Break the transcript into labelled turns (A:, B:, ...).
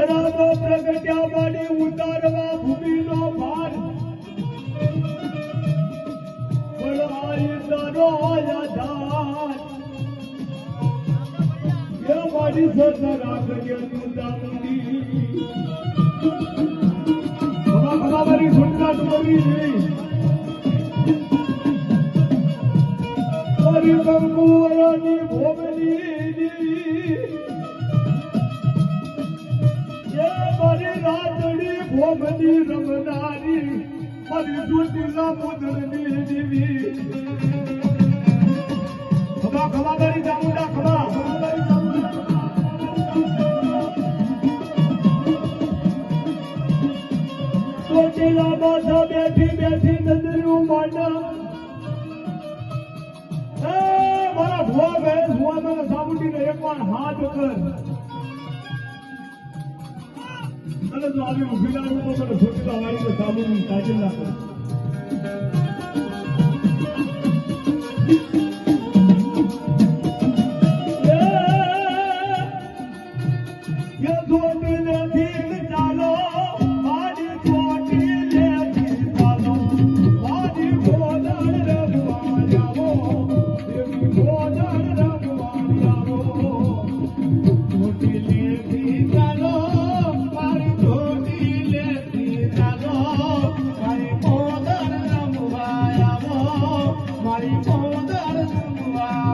A: ધરાવો પ્રગટ્યા વાળી ઉતારવા ભૂમિનો ભાર. વળવાઈ તારો આધાર. એ તું મારી નહીં મારી કંકુવરાની ભોગની મારી સુટીલા મુદરની દીવી ખબા ખબા મારી બેઠી બેઠી નજરું માંડા. મારા ભુવા ગયે ભુવા મને સાબુટીને એકવાર હાથ કર. ઊભી લાવી પોતાનો છોકરો આવવાની કાબુ કાઢી નાખે. వారి చోదరువా